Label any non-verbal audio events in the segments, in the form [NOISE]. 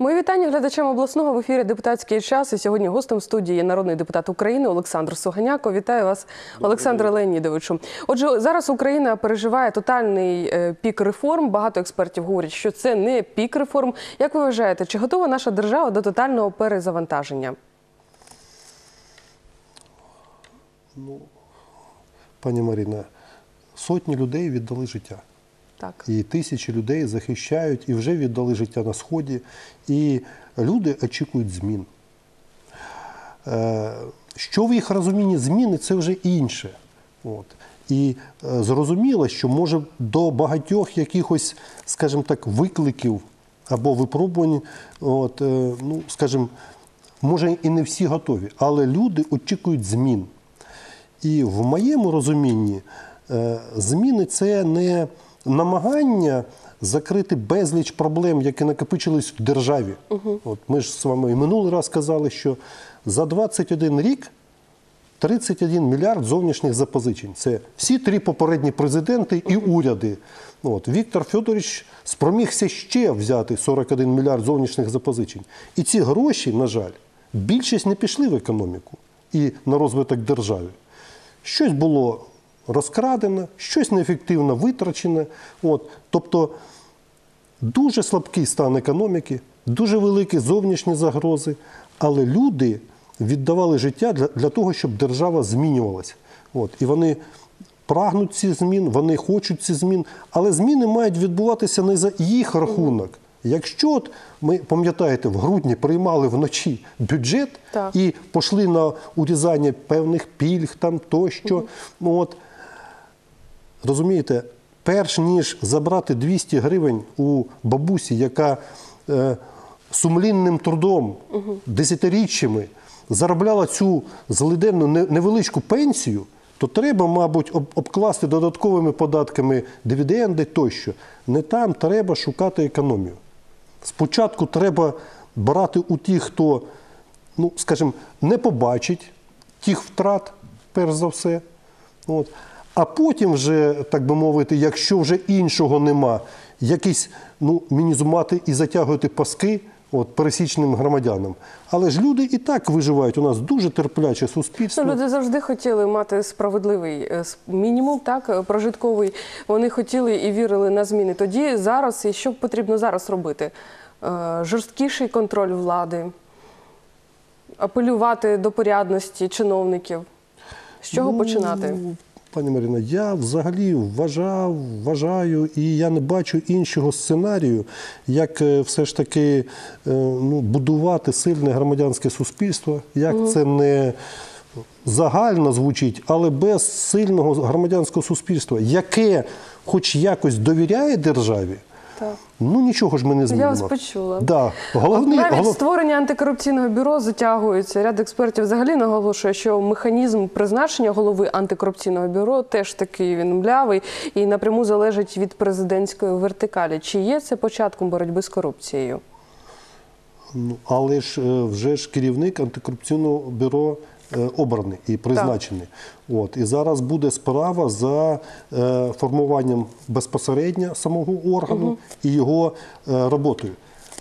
Мої вітання глядачам обласного в ефірі депутатський час. І сьогодні гостем студії є народний депутат України Олександр Суганяко. Вітаю вас, Олександре Леонідовичу. Отже, зараз Україна переживає тотальний е, пік реформ. Багато експертів говорять, що це не пік реформ. Як ви вважаєте, чи готова наша держава до тотального перезавантаження? Пані Маріна, сотні людей віддали життя. Так. І тисячі людей захищають і вже віддали життя на Сході. І люди очікують змін. Е, Що в їх розумінні зміни, це вже інше. От. І е, зрозуміло, що може до багатьох якихось, скажімо так, викликів або випробувань, от, е, ну, скажімо, може і не всі готові, але люди очікують змін. І в моєму розумінні зміни це не намагання закрити безліч проблем, які накопичились в державі. От ми ж з вами і минулий раз казали, що за 21 рік 31 мільярд зовнішніх запозичень. Це всі три попередні президенти і уряди. От, Віктор Федорович спромігся ще взяти 41 мільярд зовнішніх запозичень. І ці гроші, на жаль, більшість не пішли в економіку і на розвиток держави. Щось було розкрадено, щось неефективно витрачене. От, тобто дуже слабкий стан економіки, дуже великі зовнішні загрози, але люди віддавали життя для, для того, щоб держава змінювалася. От, і вони прагнуть ці змін, вони хочуть ці змін, але зміни мають відбуватися не за їх рахунок. Якщо от ми пам'ятаєте, в грудні приймали вночі бюджет Так. і пішли на урізання певних пільг там тощо. Ну, от, розумієте, перш ніж забрати 200 гривень у бабусі, яка е, сумлінним трудом, десятиріччями заробляла цю злиденну невеличку пенсію, то треба, мабуть, обкласти додатковими податками дивіденди тощо. Не там треба шукати економію. Спочатку треба брати у тих, хто, ну, скажімо, не побачить тих втрат, перш за все. От. А потім вже, так би мовити, якщо вже іншого нема, якісь ну, мінізувати і затягувати паски от, пересічним громадянам. Але ж люди і так виживають. У нас дуже терпляче суспільство. Ну, люди завжди хотіли мати справедливий е, мінімум, так е, прожитковий. Вони хотіли і вірили на зміни. Тоді зараз і що потрібно зараз робити? Е, Жорсткіший контроль влади, апелювати до порядності чиновників. З чого Ну, починати? Пані Маріна, я взагалі вважав, вважаю, і я не бачу іншого сценарію, як е, все ж таки е, ну, будувати сильне громадянське суспільство, як це не загально звучить, але без сильного громадянського суспільства, яке хоч якось довіряє державі, Так. ну нічого ж ми не змінимо. вас почула. Да. Головний, Навіть голов- створення антикорупційного бюро затягується. Ряд експертів взагалі наголошує, що механізм призначення голови антикорупційного бюро теж такий він млявий і напряму залежить від президентської вертикалі. Чи є це початком боротьби з корупцією? Ну, але ж е, вже ж керівник антикорупційного бюро обраний і призначений. От, і зараз буде справа за е, формуванням безпосередньо самого органу і його е, роботою.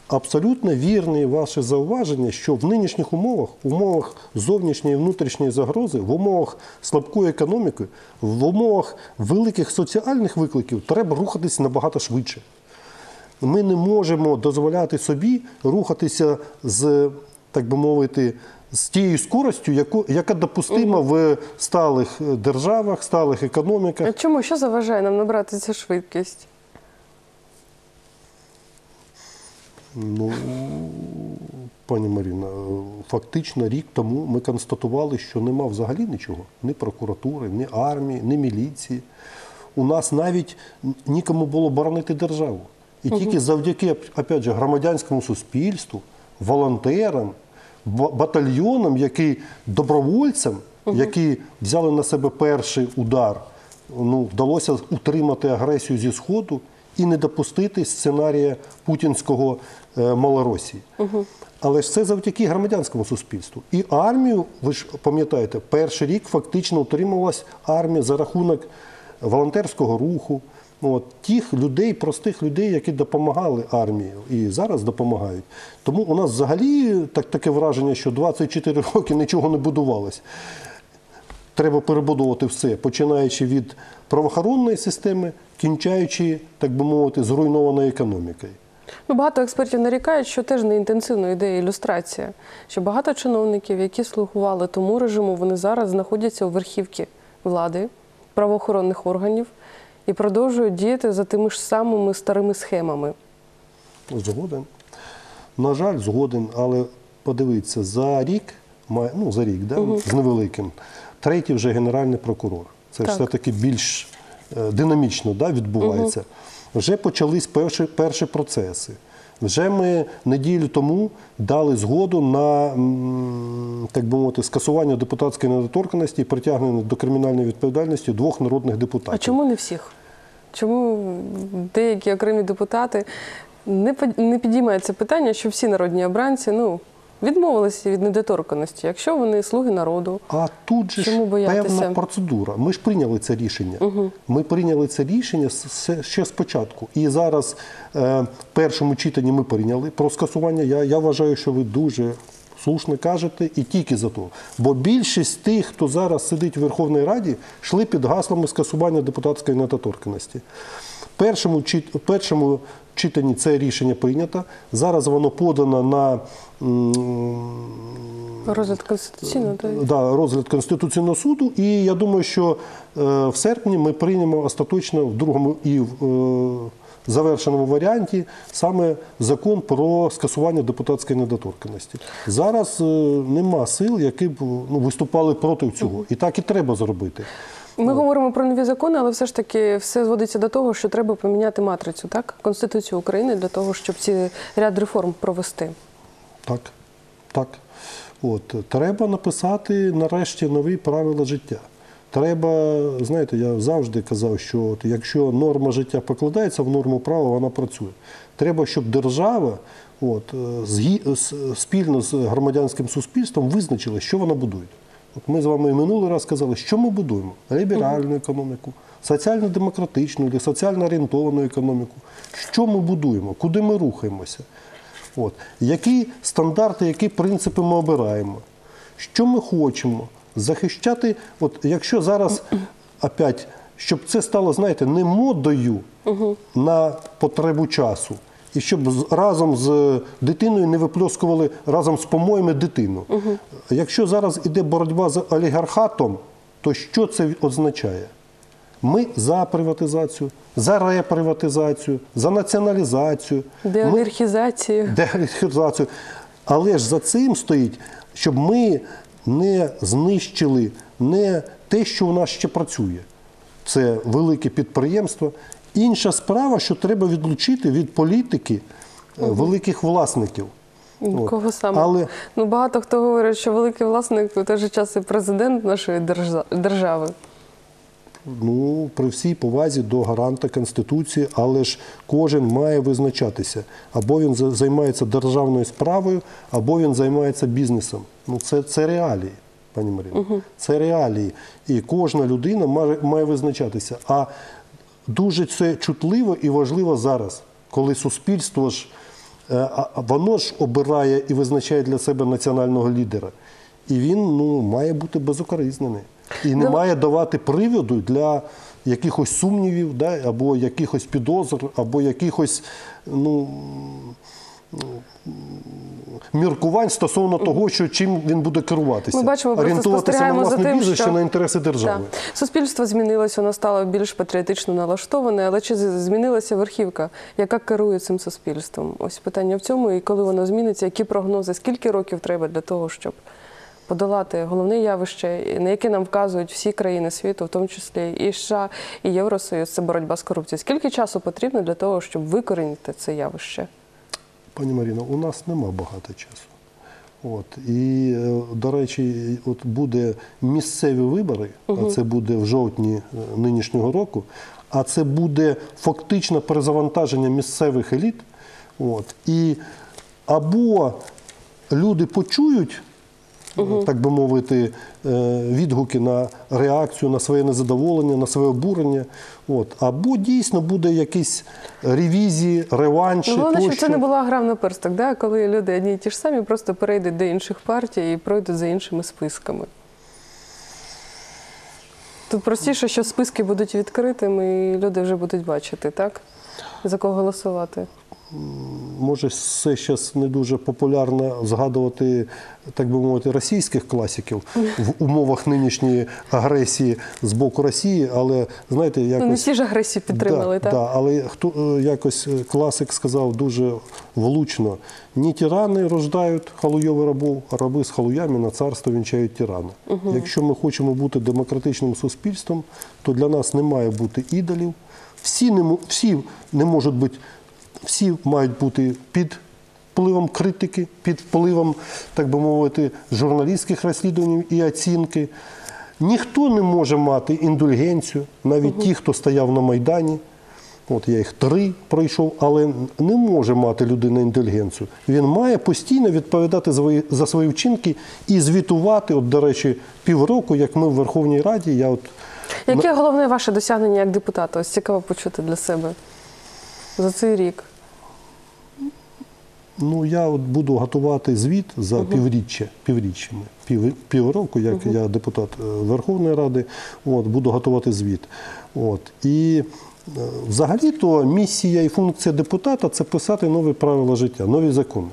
Абсолютно вірне ваше зауваження, що в нинішніх умовах, в умовах зовнішньої і внутрішньої загрози, в умовах слабкої економіки, в умовах великих соціальних викликів треба рухатись набагато швидше. Ми не можемо дозволяти собі рухатися з, так би мовити, з тією скоростю, яку, яка допустима в сталих е, державах, сталих економіках. А чому що заважає нам набрати цю швидкість? Ну, пані Маріна, фактично рік тому ми констатували, що нема взагалі нічого: ні прокуратури, ні армії, ні міліції. У нас навіть нікому було боронити державу. І тільки завдяки опять же, громадянському суспільству, волонтерам, ба- батальйонам, які добровольцям, які взяли на себе перший удар, ну, вдалося утримати агресію зі Сходу і не допустити сценарія путінського е, Малоросії. Але ж це завдяки громадянському суспільству. І армію, ви ж пам'ятаєте, перший рік фактично утримувалась армія за рахунок волонтерського руху, От, тих людей, простих людей, які допомагали армії і зараз допомагають. Тому у нас взагалі так, таке враження, що 24 [LAUGHS] роки нічого не будувалось. Треба перебудовувати все, починаючи від правоохоронної системи, кінчаючи, так би мовити, зруйнованою економікою. Ну, багато експертів нарікають, що теж не інтенсивно йде ілюстрація. Що багато чиновників, які слугували тому режиму, вони зараз знаходяться у верхівці влади, правоохоронних органів і продовжують діяти за тими ж самими старими схемами. Згоден. На жаль, згоден, але подивіться, за рік, ну за рік, да, з невеликим, третій вже генеральний прокурор. Це Так. все-таки більш е, динамічно да, відбувається. Вже почались перші, перші процеси. Вже ми неділю тому дали згоду на так би мовити, скасування депутатської недоторканності і притягнення до кримінальної відповідальності двох народних депутатів. А чому не всіх? Чому деякі окремі депутати не, не підіймають це питання, що всі народні обранці ну, відмовилися від недоторканості, якщо вони слуги народу? А тут же Чому ж боятися? певна процедура. Ми ж прийняли це рішення. Ми прийняли це рішення ще спочатку. І зараз е, в першому читанні ми прийняли про скасування. Я, я вважаю, що ви дуже слушно кажете і тільки за то. Бо більшість тих, хто зараз сидить у Верховній Раді, йшли під гаслами скасування депутатської недоторканості. Першому, першому читанні це рішення прийнято. Зараз воно подано на Розгляд конституційного да, розгляд Конституційного суду, і я думаю, що е, в серпні ми приймемо остаточно в другому і в е, завершеному варіанті саме закон про скасування депутатської недоторканності. Зараз е, нема сил, які б ну, виступали проти цього. І так і треба зробити. Ми говоримо про нові закони, але все ж таки все зводиться до того, що треба поміняти матрицю, так? Конституцію України для того, щоб ці ряд реформ провести. Так, так. От, треба написати нарешті нові правила життя. Треба, знаєте, я завжди казав, що от, якщо норма життя покладається в норму права, вона працює. Треба, щоб держава от, е, спільно з громадянським суспільством визначила, що вона будує. От ми з вами і минулий раз казали, що ми будуємо: ліберальну економіку, соціально-демократичну, чи соціально орієнтовану економіку. Що ми будуємо, куди ми рухаємося? От. Які стандарти, які принципи ми обираємо? Що ми хочемо? Захищати, от якщо зараз опять, щоб це стало, знаєте, не модою на потребу часу, і щоб разом з дитиною не випльоскували разом з помоями дитину. Якщо зараз іде боротьба з олігархатом, то що це означає? Ми за приватизацію, за реприватизацію, за націоналізацію. Ми Деолірхізацію. деолітизацію. Але ж за цим стоїть, щоб ми не знищили не те, що у нас ще працює. Це велике підприємство. Інша справа, що треба відлучити від політики е, великих власників. Кого саме? Але Ну, багато хто говорить, що великий власник у той же час і президент нашої держави. ну, при всій повазі до гаранта Конституції, але ж кожен має визначатися. Або він займається державною справою, або він займається бізнесом. Ну, це, це реалії, пані Маріно. Це реалії. І кожна людина має, має визначатися. А дуже це чутливо і важливо зараз, коли суспільство ж е, воно ж обирає і визначає для себе національного лідера. І він ну, має бути безукоризнений. І не Ну, має давати приводу для якихось сумнівів, да, або якихось підозр, або якихось ну, міркувань стосовно того, що чим він буде керуватися. Ми бачимо, Орієнтуватися на власне тим, бізнес що на інтереси держави. Так. Суспільство змінилося, воно стало більш патріотично налаштоване, але чи змінилася верхівка, яка керує цим суспільством? Ось питання в цьому, і коли воно зміниться, які прогнози, скільки років треба для того, щоб подолати головне явище, на яке нам вказують всі країни світу, в тому числі і США, і Євросоюз, це боротьба з корупцією. Скільки часу потрібно для того, щоб викорінити це явище? Пані Маріно, у нас нема багато часу. От. І, е, до речі, от буде місцеві вибори, а це буде в жовтні е, нинішнього року, а це буде фактично перезавантаження місцевих еліт. От. І або люди почують так би мовити, е, відгуки на реакцію, на своє незадоволення, на своє обурення. От. Або дійсно буде якісь ревізії, реванші. Ну, головне, щоб це не була гра в наперсток, да? коли люди одні й ті ж самі просто перейдуть до інших партій і пройдуть за іншими списками. Тут простіше, що списки будуть відкритими, і люди вже будуть бачити, так? За кого голосувати. Може, це зараз не дуже популярно згадувати, так би мовити, російських класиків в умовах нинішньої агресії з боку Росії, але знаєте, Ну, не якось всі ж агресію підтримали, да, так? Да, але хто е, якось е, класик сказав дуже влучно: не тирани рождають халуйових рабов, а раби з халуями на царство вінчають тирана. Якщо ми хочемо бути демократичним суспільством, то для нас не має бути ідолів. Всі не, всі не можуть бути, всі мають бути під впливом критики, під впливом, так би мовити, журналістських розслідувань і оцінки. Ніхто не може мати індульгенцію, навіть ті, хто стояв на Майдані. От я їх три пройшов, але не може мати людина індульгенцію. Він має постійно відповідати за свої- за свої вчинки і звітувати. От, до речі, півроку, як ми в Верховній Раді, я от Яке головне ваше досягнення як депутата? Ось цікаво почути для себе за цей рік. Ну, я от буду готувати звіт за півріччя, півріччями, пів, півроку, як я депутат е, Верховної Ради, от, буду готувати звіт. От. І е, взагалі-то місія і функція депутата це писати нові правила життя, нові закони.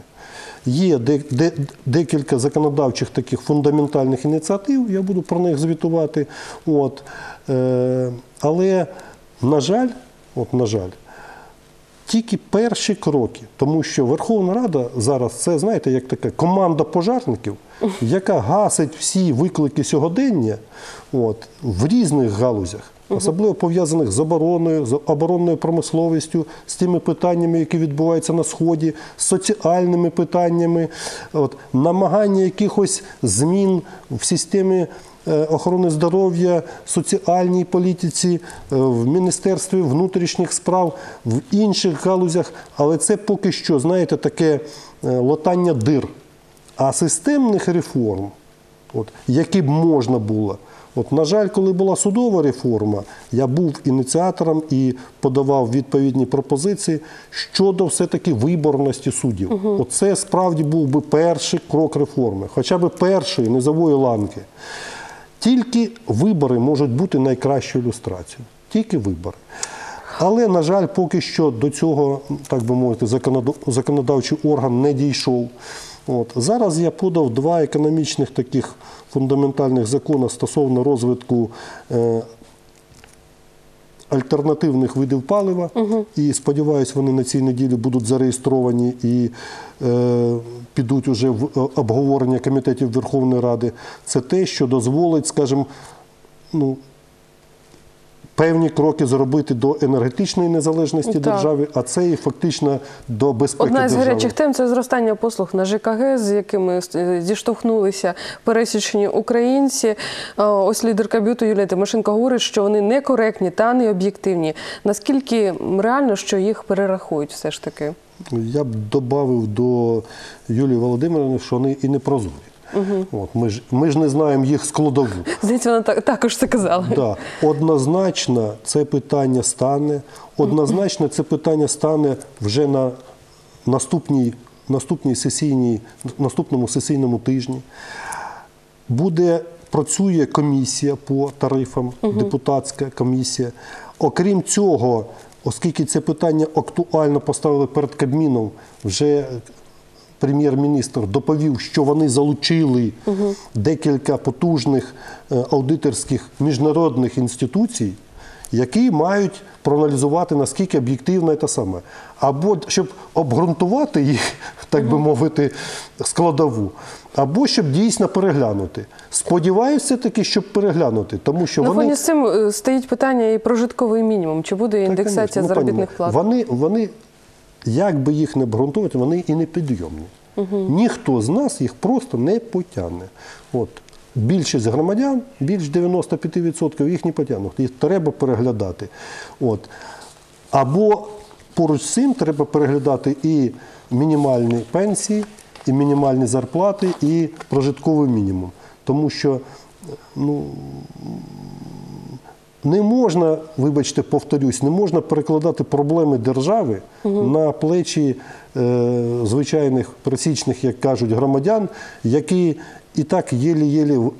Є де, де, декілька законодавчих таких фундаментальних ініціатив, я буду про них звітувати. От. Е, але, на жаль, от, на жаль, тільки перші кроки, тому що Верховна Рада зараз це знаєте, як така команда пожарників, яка гасить всі виклики сьогодення от, в різних галузях, особливо пов'язаних з обороною, з оборонною промисловістю, з тими питаннями, які відбуваються на сході, з соціальними питаннями, от, намагання якихось змін в системі охорони здоров'я, соціальній політиці, е, в Міністерстві внутрішніх справ, в інших галузях. Але це поки що, знаєте, таке е, латання дир. А системних реформ, от, які б можна було. От, на жаль, коли була судова реформа, я був ініціатором і подавав відповідні пропозиції щодо все-таки виборності суддів. Оце справді був би перший крок реформи, хоча б першої низової ланки. Тільки вибори можуть бути найкращою ілюстрацією. Тільки вибори. Але, на жаль, поки що до цього, так би мовити, законодавчий орган не дійшов. От. Зараз я подав два економічних таких фундаментальних закони стосовно розвитку е, альтернативних видів палива. І сподіваюся, вони на цій неділі будуть зареєстровані і е, підуть уже в е, обговорення комітетів Верховної Ради. Це те, що дозволить, скажімо, ну, певні кроки зробити до енергетичної незалежності Так. держави, а це і фактично до безпеки Одна держави. гарячих тем це зростання послуг на ЖКГ, з якими е, зіштовхнулися пересічні українці. Е, Ось лідерка бюту Юлія Тимошенко говорить, що вони некоректні та необ'єктивні. Наскільки реально, що їх перерахують все ж таки? Я б додав до Юлії Володимирівни, що вони і не прозорі. От, ми, ж, ми ж не знаємо їх складову. Здається, вона так- також це казала. Да. Однозначно це питання стане. Однозначно це питання стане вже на наступній, наступній сесійній, наступному сесійному тижні. Буде, працює комісія по тарифам, депутатська комісія. Окрім цього, оскільки це питання актуально поставили перед Кабміном, вже прем'єр-міністр доповів, що вони залучили декілька потужних е, аудиторських міжнародних інституцій, які мають проаналізувати, наскільки об'єктивно це саме. Або щоб обґрунтувати їх, так би мовити, складову, або щоб дійсно переглянути. Сподіваюся таки, щоб переглянути, тому що вони фоні з цим е, стоїть питання і прожитковий мінімум. Чи буде індексація ну, заробітних плат? Вони, вони, як би їх не обґрунтувати, вони і не підйомні. Ніхто з нас їх просто не потягне. От. Більшість громадян, більш 95% їх не потягнуть. Їх треба переглядати. От. Або поруч з цим треба переглядати і мінімальні пенсії, і мінімальні зарплати, і прожитковий мінімум. Тому що ну, не можна, вибачте, повторюсь, не можна перекладати проблеми держави на плечі е, звичайних пересічних, як кажуть, громадян, які і так єлі-єлі.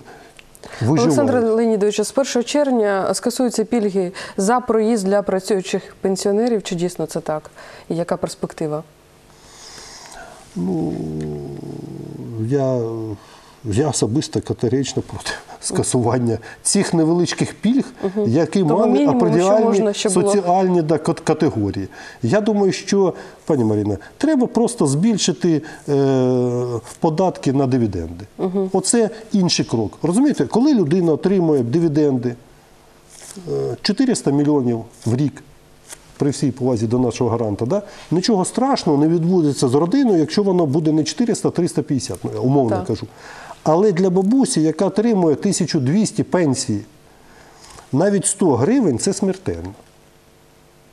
Олександр Леонідович, з 1 червня скасуються пільги за проїзд для працюючих пенсіонерів. Чи дійсно це так? І яка перспектива? Я, я особисто категорично проти скасування цих невеличких пільг, які Того мали можна, соціальні да, категорії. Я думаю, що, пані Маріна, треба просто збільшити е, податки на дивіденди. Оце інший крок. Розумієте, коли людина отримує дивіденди е, 400 мільйонів в рік. При всій повазі до нашого гаранта, да? нічого страшного не відбудеться з родиною, якщо воно буде не 400, а 350, ну, умовно Так. кажу. Але для бабусі, яка отримує 1200 пенсії, навіть 100 гривень це смертельно.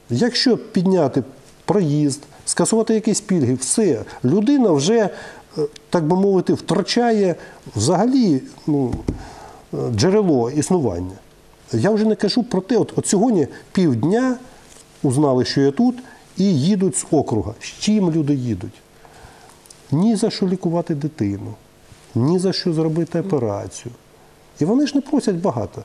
Якщо підняти проїзд, скасувати якісь пільги, все, людина вже, е, так би мовити, втрачає взагалі ну, е, джерело існування. Я вже не кажу про те, от, от сьогодні півдня узнали, що я тут, і їдуть з округа. З чим люди їдуть? Ні за що лікувати дитину, ні за що зробити операцію. І вони ж не просять багато.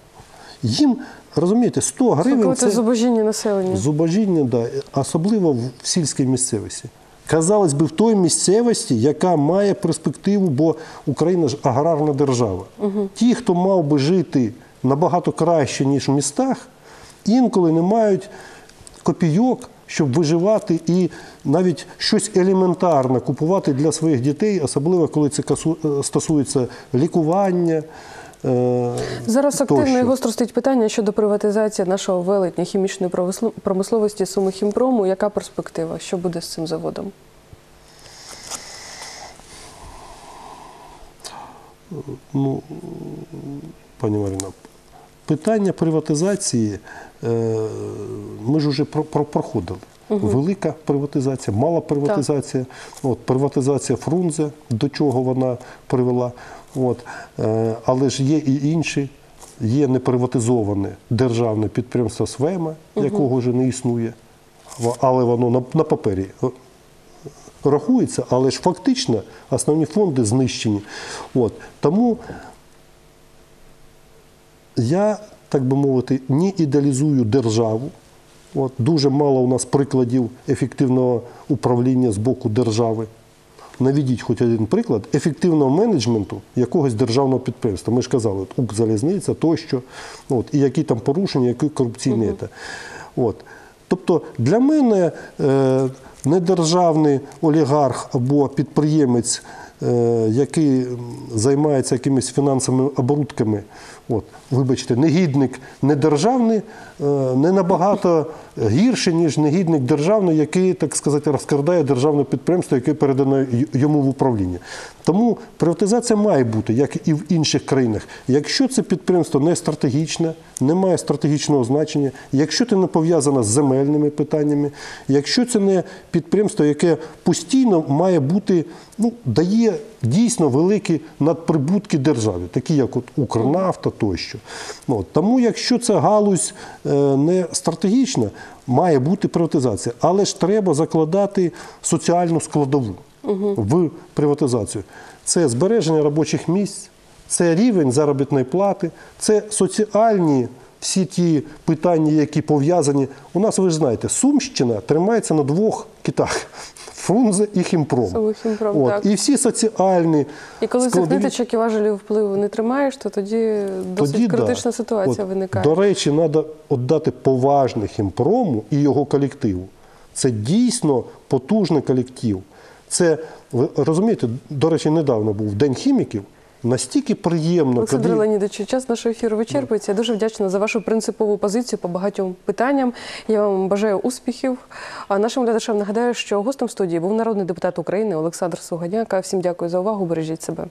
Їм, розумієте, 100 гривень Це зубожіння населення. Зубожіння, да, особливо в в сільській місцевості. Казалось би, в той місцевості, яка має перспективу, бо Україна ж аграрна держава. Ті, хто мав би жити набагато краще, ніж в містах, інколи не мають копійок, щоб виживати і навіть щось елементарне купувати для своїх дітей, особливо коли це е, стосується лікування. е, Зараз активно і гостро стоїть питання щодо приватизації нашого велетня хімічної промисловості Суми Хімпрому. Яка перспектива? Що буде з цим заводом? Ну, пані Марина, питання приватизації е, ми ж вже про, про, проходили. Велика приватизація, мала приватизація. От, приватизація Фрунзе, до чого вона привела. От, е, але ж є і інші. Є неприватизоване державне підприємство СВЕМА, якого вже не існує, але воно на, на папері рахується, але ж фактично основні фонди знищені. От. Тому я, так би мовити, не ідеалізую державу. От, дуже мало у нас прикладів ефективного управління з боку держави. Наведіть хоч один приклад ефективного менеджменту якогось державного підприємства. Ми ж казали, Укрзалізниця тощо, от, і які там порушення, які корупційні. це. От. Тобто для мене е, недержавний олігарх або підприємець, е, який займається якимись фінансовими оборудками, от, вибачте, негідник недержавний, е, не набагато гірше, ніж негідник державний, який, так сказати, розкрадає державне підприємство, яке передано йому в управління. Тому приватизація має бути, як і в інших країнах. Якщо це підприємство не стратегічне, не має стратегічного значення, якщо це не пов'язано з земельними питаннями, якщо це не підприємство, яке постійно має бути, ну, дає дійсно великі надприбутки державі, такі як от Укрнафта тощо. Ну, от, тому, якщо ця галузь е, не стратегічна, має бути приватизація. Але ж треба закладати соціальну складову в приватизацію. Це збереження робочих місць, це рівень заробітної плати, це соціальні всі ті питання, які пов'язані. У нас, ви ж знаєте, Сумщина тримається на двох китах. Фрунзе і Хімпром. Хімпром, От. так. І всі соціальні І коли цих складові- ниточок і важелів впливу не тримаєш, то тоді досить тоді, да. критична ситуація От, виникає. До речі, треба віддати поважне хімпрому і його колективу. Це дійсно потужний колектив. Це, ви розумієте, до речі, недавно був День хіміків. Настільки приємно, Олександр коли Леонідович, час нашого ефіру вичерпується. Я дуже вдячна за вашу принципову позицію по багатьом питанням. Я вам бажаю успіхів. А нашим глядачам нагадаю, що гостем студії був народний депутат України Олександр Суганяка. Всім дякую за увагу. Бережіть себе.